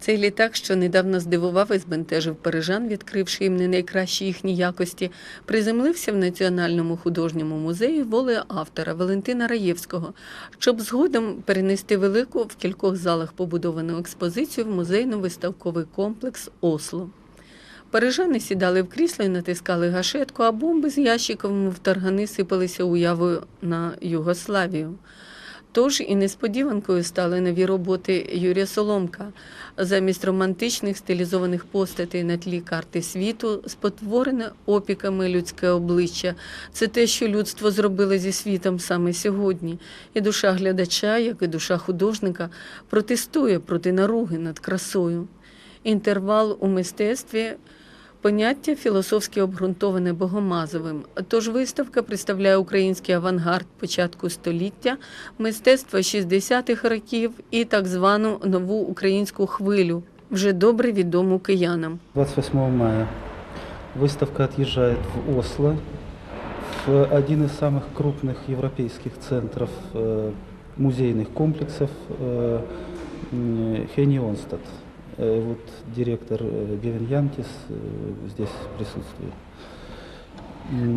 Цей літак, що недавно здивував і збентежив парижан, відкривши їм не найкращі їхні якості, приземлився в Національному художньому музеї волею автора Валентина Раєвського, щоб згодом перенести велику в кількох залах побудовану експозицію в музейно-виставковий комплекс Осло. Парижани сідали в крісла і натискали гашетку, а бомби з ящиковими в таргани сипалися уявою на Югославію. Тож і несподіванкою стали нові роботи Юрія Соломка. Замість романтичних стилізованих постатей на тлі карти світу, спотворене опіками людське обличчя. Це те, що людство зробило зі світом саме сьогодні. І душа глядача, як і душа художника, протестує проти наруги над красою. Інтервал у мистецтві Поняття філософськи обґрунтоване Богомазовим. Тож виставка представляє український авангард початку століття, мистецтво 60-х років і так звану нову українську хвилю, вже добре відому киянам. 28 мая выставка отъезжает в Осло, в один из самых крупных европейских центров э, музейных комплексов э, Вот директор э, Гевин Янкис э, здесь присутствует.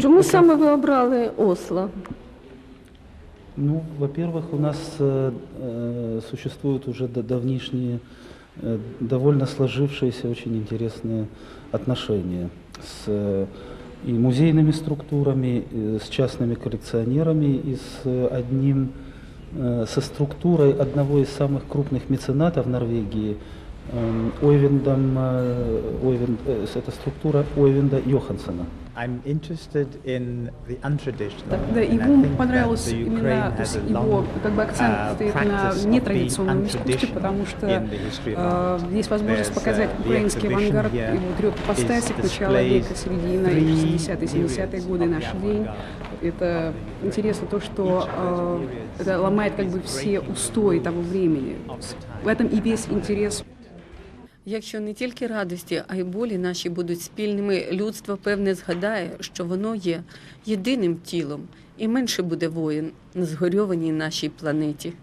Чому это- саме ви обрали Осло? Ну, во-первых, у нас э, существуют уже да- давнишние, э, довольно сложившиеся, очень интересные отношения с э, и музейными структурами, и с частными коллекционерами, и с одним, э, со структурой одного из самых крупных меценатов Норвегии, Ойвиндом, э, Ойвинд, э, это структура Ойвинда Йохансена. I'm interested in the untraditional. Да, ему понравилось именно, то есть его как бы акцент uh, стоит на нетрадиционном искусстве, потому что э, есть возможность показать uh, украинский авангард, его трех ипостасик is начала века, середина, и three 60-е, 70-е годы наш день. Это интересно то, что э, это ломает как бы все устои того времени. В этом и весь интерес Якщо не тільки радості, а й болі наші будуть спільними, людство певне згадає, що воно є єдиним тілом, і менше буде воїн на згорьованій нашій планеті.